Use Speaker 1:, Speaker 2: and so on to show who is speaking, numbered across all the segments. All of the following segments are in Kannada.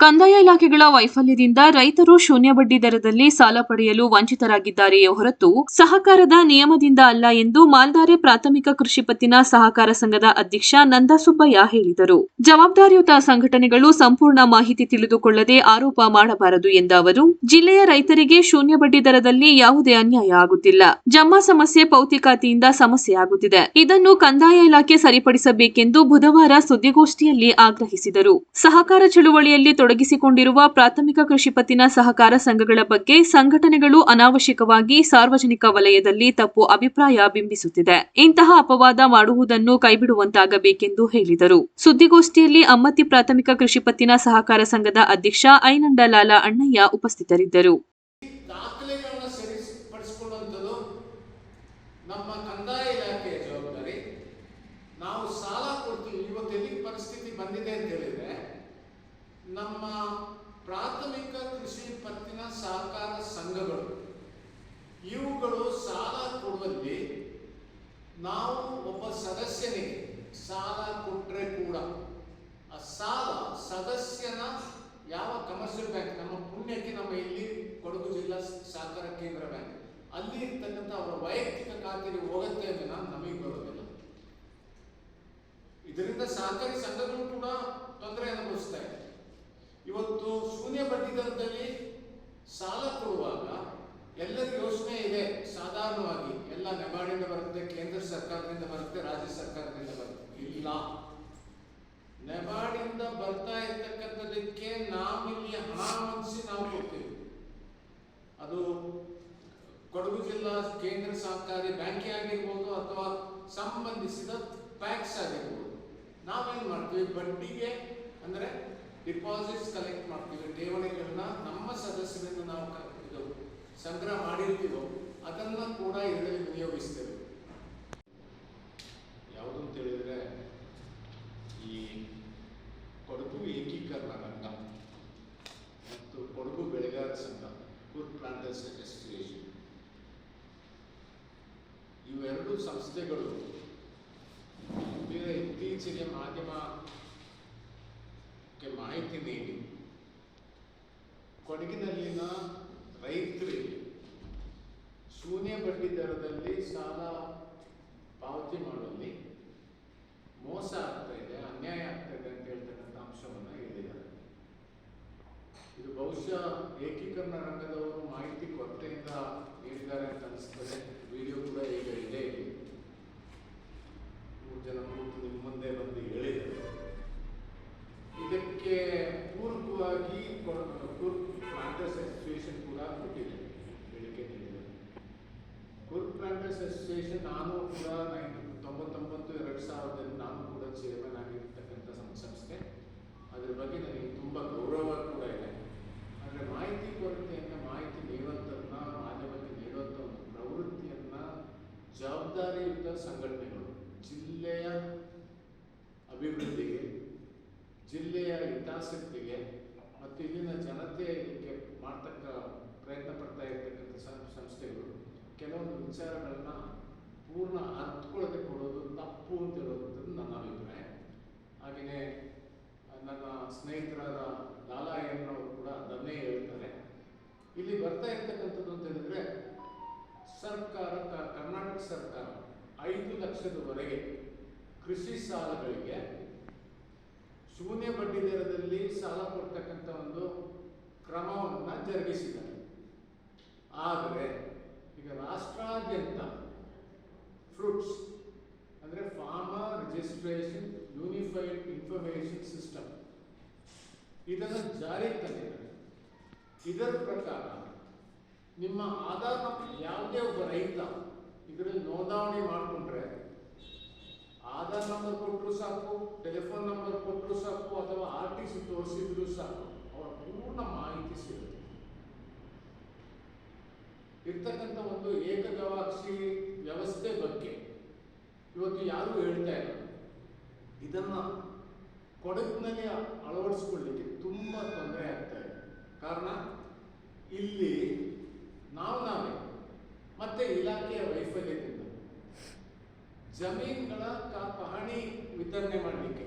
Speaker 1: ಕಂದಾಯ ಇಲಾಖೆಗಳ ವೈಫಲ್ಯದಿಂದ ರೈತರು ಶೂನ್ಯ ಬಡ್ಡಿ ದರದಲ್ಲಿ ಸಾಲ ಪಡೆಯಲು ವಂಚಿತರಾಗಿದ್ದಾರೆಯೇ ಹೊರತು ಸಹಕಾರದ ನಿಯಮದಿಂದ ಅಲ್ಲ ಎಂದು ಮಾಲ್ದಾರೆ ಪ್ರಾಥಮಿಕ ಕೃಷಿ ಪತ್ತಿನ ಸಹಕಾರ ಸಂಘದ ಅಧ್ಯಕ್ಷ ನಂದಸುಬ್ಬಯ್ಯ ಹೇಳಿದರು. ಜವಾಬ್ದಾರಿಯುತ ಸಂಘಟನೆಗಳು ಸಂಪೂರ್ಣ ಮಾಹಿತಿ ತಿಳಿದುಕೊಳ್ಳದೆ ಆರೋಪ ಮಾಡಬಾರದು ಎಂದ ಅವರು, ಜಿಲ್ಲೆಯ ರೈತರಿಗೆ ಶೂನ್ಯ ಬಡ್ಡಿ ದರದಲ್ಲಿ ಯಾವುದೇ ಅನ್ಯಾಯ ಆಗುತ್ತಿಲ್ಲ. ಜಮ್ಮ ಸಮಸ್ಯೆ ಪೌತಿಕಾತಿಯಿಂದ ಸಮಸ್ಯೆ ಆಗುತ್ತಿದೆ. ಇದನ್ನು ಕಂದಾಯ ಇಲಾಖೆ ಸರಿಪಡಿಸಬೇಕೆಂದು ಬುಧವಾರ ಸುದ್ದಿಗೋಷ್ಠಿಯಲ್ಲಿ ಆಗ್ರಹಿಸಿದರು. ಸಹಕಾರ ಚಳುವಳಿಯಲ್ಲಿ ತೊಡಗಿಸಿಕೊಂಡಿರುವ ಪ್ರಾಥಮಿಕ ಕೃಷಿ ಪತ್ತಿನ ಸಹಕಾರ ಸಂಘಗಳ ಬಗ್ಗೆ ಸಂಘಟನೆಗಳು ಅನಾವಶ್ಯಕವಾಗಿ ಸಾರ್ವಜನಿಕ ವಲಯದಲ್ಲಿ ತಪ್ಪು ಅಭಿಪ್ರಾಯ ಬಿಂಬಿಸುತ್ತಿದೆ. ಇಂತಹ ಅಪವಾದ ಮಾಡುವುದನ್ನು ಕೈಬಿಡುವಂತಾಗಬೇಕೆಂದು ಹೇಳಿದರು. ಸುದ್ದಿಗೋಷ್ಠಿಯಲ್ಲಿ ಅಮ್ಮತ್ತಿ ಪ್ರಾಥಮಿಕ ಕೃಷಿ ಪತ್ತಿನ ಸಹಕಾರ ಸಂಘದ ಅಧ್ಯಕ್ಷ ಐನಂಡಲಾಲ ಅಣ್ಣಯ್ಯ ಉಪಸ್ಥಿತರಿದ್ದರು.
Speaker 2: ನಾವು ಸಾಲ ಕೊಡ್ತೀವಿ, ಇವತ್ತು ಪರಿಸ್ಥಿತಿ ಬಂದಿದೆ ಅಂತ ಹೇಳಿದ್ರೆ. ನಮ್ಮ ಪ್ರಾಥಮಿಕ ಕೃಷಿ ಪತ್ತಿನ ಸಹಕಾರ ಸಂಘಗಳು, ಇವುಗಳು ಸಾಲ ಕೊಡುವಲ್ಲಿ ನಾವು ಒಬ್ಬ ಸದಸ್ಯನಿಗೆ ಸಾಲ ಕೊಟ್ಟರೆ ಕೂಡ ಆ ಸಾಲ ಸದಸ್ಯನ ಯಾವ ಕಮರ್ಷಿಯಲ್ ಬ್ಯಾಂಕ್, ನಮ್ಮ ಪುಣ್ಯಕ್ಕೆ ನಮ್ಮ ಇಲ್ಲಿ ಕೊಡಗು ಜಿಲ್ಲಾ ಸಹಕಾರ ಕೇಂದ್ರ ಬ್ಯಾಂಕ್, ಅಲ್ಲಿ ಇರ್ತಕ್ಕಂಥ ಅವರ ವೈಯಕ್ತಿಕ ಖಾತೆಗೆ ಹೋಗುತ್ತೆ ಅಂತ ನಮಗೆ ಬರೋದಿಲ್ಲ ಇದರಿಂದ ಸಹಕಾರಿ ಸಂಘಗಳು ಕೂಡ ತೊಂದರೆ ಅನುಭವಿಸ್ತಾ ಇದೆ. ಇವತ್ತು ಶೂನ್ಯ ಬಡ್ಡಿ ದರದಲ್ಲಿ ಸಾಲ ಕೊಡುವಾಗ ಎಲ್ಲರಿಗೂ ಯೋಚನೆ ಇದೆ. ಸಾಧಾರಣವಾಗಿ ಎಲ್ಲ ನೆಬಾಡಿಂದ ಬರುತ್ತೆ, ಕೇಂದ್ರ ಸರ್ಕಾರದಿಂದ ಬರುತ್ತೆ, ರಾಜ್ಯ ಸರ್ಕಾರದಿಂದ ಬರುತ್ತೆ. ಇಲ್ಲ. ನೆಬಾಡಿಂದ ಬರ್ತಾ ಇರ್ತಕ್ಕಂಥದಕ್ಕೆ ನಾವಿಲ್ಲಿ ಹಣ ಹೊಂದಿಸಿ ನಾವು ಕೊಡ್ತೀವಿ. ಅದು ಕೊಡಗು ಜಿಲ್ಲಾ ಕೇಂದ್ರ ಸಹಕಾರಿ ಬ್ಯಾಂಕೇ ಆಗಿರ್ಬೋದು ಅಥವಾ ಸಂಬಂಧಿಸಿದ ಪ್ಯಾಕ್ಸ್ ಆಗಿರ್ಬೋದು. ನಾವೇನು ಮಾಡ್ತೀವಿ? ಬಡ್ಡಿಗೆ ಅಂದ್ರೆ ಡಿಪಾಸಿಟ್ಸ್ ಕಲೆಕ್ಟ್ ಮಾಡ್ತೀವಿ. ಠೇವಣಿಗಳನ್ನ ನಮ್ಮ ಸದಸ್ಯರಿಂದ ನಾವು ಇದು ಸಂಗ್ರಹ ಮಾಡಿರ್ತೀವೋ, ಅದನ್ನ ಕೂಡ ಇದರಲ್ಲಿ ವಿನಿಯೋಗಿಸ್ತೇವೆ. ಯಾವುದು ಅಂತ ಹೇಳಿದ್ರೆ, ಈ ಕೊಡಗು ಏಕೀಕರಣ ರಂಗ ಮತ್ತು ಕೊಡಗು ಬೆಳೆಗಾರ ಸಂಘ ಫುಡ್ ಪ್ಲಾಂಟರ್ಸ್ ಅಸೋಸಿಯೇಷನ್ ಇವೆರಡು ಸಂಸ್ಥೆಗಳು ಇತ್ತೀಚೆಗೆ ಇತ್ತೀಚೆಗೆ ಮಾಧ್ಯಮಕ್ಕೆ ಮಾಹಿತಿ ನೀಡಿ. ಕೊಡಗಿನಲ್ಲಿನ ರೈತರಿಗೆ ಶೂನ್ಯ ಬಡ್ಡಿ ದರದಲ್ಲಿ ಸಾಲ ಪಾವತಿ ಮಾಡುವಲ್ಲಿ ಮೋಸ ಆಗ್ತಾ ಇದೆ, ಅನ್ಯಾಯ ಆಗ್ತಾ ಇದೆ ಅಂತ ಹೇಳ್ತಕ್ಕಂಥ ಅಂಶವನ್ನು ಹೇಳಿದ್ದಾರೆ. ಇದು ಬಹುಶಃ ಏಕೀಕರಣ ರಂಗದವರು ಮಾಹಿತಿ ಕೊರತೆಯಿಂದ ನೀಡಿದ್ದಾರೆ ಅಂತ ಅನಿಸ್ತದೆ. ವಿಡಿಯೋ ಕೂಡ ಈಗ ಇದೆ. ಮೂರು ಜನ ನಿಮ್ಮ ಮುಂದೆ ಬಂದು ಇದಕ್ಕೆ ಪೂರಕವಾಗಿ ಪ್ಲಾಂಟರ್ಸ್ ಅಸೋಸಿಯೇಷನ್ ಕೂಡ ಕೊಟ್ಟಿದೆ. ಹೇಳಿಕೆ ನೀಡಿದೆ. ಕುರ್ಕ್ ಪ್ಲಾಂಟರ್ಸ್ ಅಸೋಸಿಯೇಷನ್ ನಾನು ಕೂಡ ತೊಂಬತ್ತೊಂಬತ್ತು ಎರಡು ಸಾವಿರದಲ್ಲಿ ನಾನು ಕೂಡ ಚೇರ್ಮನ್ ಆಗಿರ್ತಕ್ಕಂಥ ಸಂಸ್ಥೆ. ಅದ್ರ ಬಗ್ಗೆ ನನಗೆ ತುಂಬ ಗೌರವ ಕೂಡ ಇದೆ ಆದರೆ ಮಾಹಿತಿ ಕೊರತೆಯನ್ನು ಮಾಹಿತಿ ನೀಡುವಂಥದ್ದನ್ನ ಮಾಧ್ಯಮಕ್ಕೆ ನೀಡುವಂಥ ಒಂದು ಪ್ರವೃತ್ತಿಯನ್ನ ಜವಾಬ್ದಾರಿಯುತ ಸಂಘಟನೆಗಳು ಜಿಲ್ಲೆಯ ಅಭಿವೃದ್ಧಿಗೆ ಜಿಲ್ಲೆಯ ಹಿತಾಸಕ್ತಿಗೆ ಮತ್ತು ಇಲ್ಲಿನ ಜನತೆ ಇದಕ್ಕೆ ಮಾಡ್ತಕ್ಕ ಪ್ರಯತ್ನ ಪಡ್ತಾ ಇರ್ತಕ್ಕಂಥ ಸಂ- ಸಂಸ್ಥೆಗಳು ಕೆಲವೊಂದು ವಿಚಾರಗಳನ್ನ ಪೂರ್ಣ ಅರ್ಥಕೊಳ್ಳದೆ ಕೊಡೋದು ತಪ್ಪು ಅಂತ ಹೇಳುವಂಥದ್ದು ನನ್ನ ಅಭಿಪ್ರಾಯ. ಹಾಗೆಯೇ ನನ್ನ ಸ್ನೇಹಿತರಾದ ಲಾಲಾಯಣ್ಣವರು ಕೂಡ ಅದನ್ನೇ ಹೇಳ್ತಾರೆ. ಇಲ್ಲಿ ಬರ್ತಾ ಇರ್ತಕ್ಕಂಥದ್ದು ಅಂತ ಹೇಳಿದ್ರೆ, ಸರ್ಕಾರ ಕರ್ನಾಟಕ ಸರ್ಕಾರ ಐದು ಲಕ್ಷದವರೆಗೆ ಕೃಷಿ ಸಾಲಗಳಿಗೆ ಶೂನ್ಯ ಬಡ್ಡಿ ದರದಲ್ಲಿ ಸಾಲ ಕೊಡ್ತಕ್ಕಂಥ ಒಂದು ಕ್ರಮವನ್ನು ಜರುಗಿಸಿದ್ದಾರೆ. ಆದರೆ ಈಗ ರಾಷ್ಟ್ರಾದ್ಯಂತ ಫ್ರೂಟ್ಸ್ ಅಂದರೆ farmer registration unified information system ಇದನ್ನು ಜಾರಿಗೆ ತಂದಿದ್ದಾರೆ. ಇದರ ಪ್ರಕಾರ ನಿಮ್ಮ ಆಧಾರ್ ನಂಬರ್ ಯಾವುದೇ ಒಬ್ಬ ರೈತ ಇದರಲ್ಲಿ ನೋಂದಾವಣೆ ಮಾಡಿಕೊಂಡ್ರೆ ಆಧಾರ್ ನಂಬರ್ ಕೊಟ್ಟರು ಸಾಕು ಟೆಲಿಫೋನ್ ನಂಬರ್ ಕೊಟ್ಟರು ಸಾಕು ಅಥವಾ ಆರ್ ಟಿ ಸಿ ತೋರಿಸಿದ್ರು ಸಾಕು, ಅವರ ಪೂರ್ಣ ಮಾಹಿತಿ ಸಿಗುತ್ತೆ. ಇರ್ತಕ್ಕಂಥ ಒಂದು ಏಕಗವಾಕ್ಷಿ ವ್ಯವಸ್ಥೆ ಬಗ್ಗೆ ಇವತ್ತು ಯಾರೂ ಹೇಳ್ತಾ ಇಲ್ಲ ಇದನ್ನ ಕೊಡಗಿನಲ್ಲಿ ಅಳವಡಿಸ್ಕೊಳ್ಳಿಕ್ಕೆ ತುಂಬ ತೊಂದರೆ ಆಗ್ತಾ ಇದೆ. ಕಾರಣ, ಇಲ್ಲಿ ನಾವು ನಾವೇ, ಮತ್ತೆ ಇಲಾಖೆಯ ವೈಫಲ್ಯದಿಂದ ಜಮೀನುಗಳ ಪಹಣಿ ವಿತರಣೆ ಮಾಡಲಿಕ್ಕೆ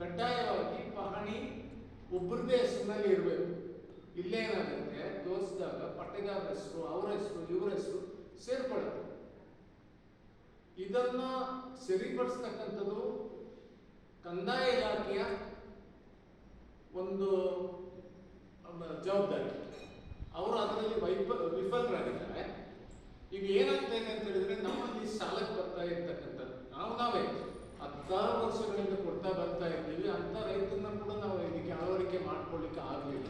Speaker 2: ಕಡ್ಡಾಯವಾಗಿ ಪಹಣಿ ಒಬ್ಬರದೇ ಹೆಸರಿನಲ್ಲಿ ಇಲ್ಲೇನಾಗುತ್ತೆ ತೋರಿಸಿದಾಗ ಪಟ್ಟೆಗಾರ ಹೆಸರು, ಅವರ ಹೆಸರು, ಇವರ ಹೆಸರು ಸೇರ್ಕೊಳ್ಳುತ್ತೆ ಇದನ್ನ ಸರಿಪಡಿಸ್ತಕ್ಕಂಥದ್ದು ಕಂದಾಯ ಇಲಾಖೆಯ ಒಂದು ಜವಾಬ್ದಾರಿ. ಅವರು ಅದರಲ್ಲಿ ವೈಫ ವಿಫಲರಾಗಿದ್ದಾರೆ. ಈಗ ಏನಾಗ್ತಾ ಇದೆ ಅಂತ ಹೇಳಿದ್ರೆ ನಮ್ಮಲ್ಲಿ ಸಾಲಕ್ಕೆ ಬರ್ತಾ ಇರ್ತಕ್ಕಂಥದ್ದು. ನಾವು ನಾವೇ ಹತ್ತಾರು ವರ್ಷಗಳಿಂದ ಕೊಡ್ತಾ ಬರ್ತಾ ಇದ್ದೀವಿ. ಅಂತ ರೈತರನ್ನ ಕೂಡ ನಾವು ಇದಕ್ಕೆ ಅಳವಡಿಕೆ ಮಾಡ್ಕೊಳ್ಳಿಕ್ಕೆ ಆಗಲಿಲ್ಲ.